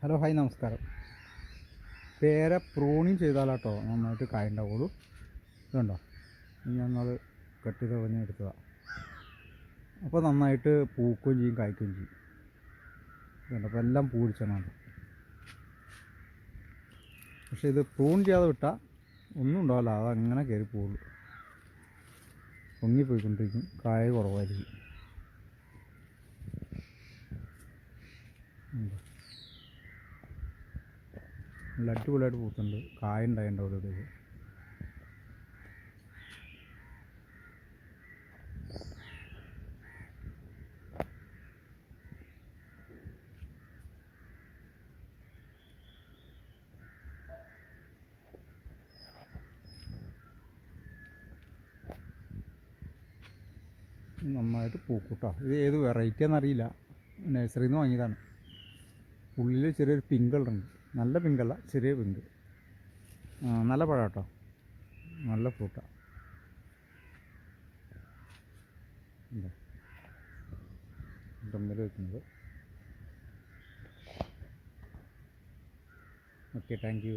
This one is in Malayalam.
ഹലോ ഹായ് നമസ്കാരം. പേര പ്രൂണിങ് ചെയ്താലാട്ടോ നന്നായിട്ട് കായ ഇതുണ്ടോ? ഇനി ഞങ്ങൾ കട്ട് ചെയ്ത് പറഞ്ഞ് എടുത്തതാണ് അപ്പോൾ നന്നായിട്ട് പൂക്കുകയും ചെയ്യും കായ്ക്കുകയും ചെയ്യും. ഇതുണ്ട്? അപ്പോൾ എല്ലാം പൂ പിടിച്ചാണ് പക്ഷേ ഇത് പ്രൂൺ ചെയ്യാതെ വിട്ടാൽ ഒന്നും ഉണ്ടാവില്ല. അത് അങ്ങനെ കയറി പോവുള്ളൂ. പൊങ്ങിപ്പോയിക്കൊണ്ടിരിക്കും. കായ കുറവായിരിക്കും. നല്ല അടിപൊളിയായിട്ട് പൂത്തുണ്ട്. കായ ഉണ്ടായിട്ടുണ്ട് അവിടെ ഇത് നന്നായിട്ട് പൂക്കൂട്ടോ. ഇത് ഏത് വെറൈറ്റി എന്നറിയില്ല നഴ്സറിയിൽ നിന്ന് വാങ്ങിയതാണ്. ഉള്ളിൽ ചെറിയൊരു പിങ്ക് കളറുണ്ട് നല്ല പിങ്കല്ല ചെറിയ പിങ്ക്. നല്ല പഴം കേട്ടോ. നല്ല ഫ്രൂട്ടാണ് ഡമ്മിൽ വെക്കുന്നത്. Okay thank you.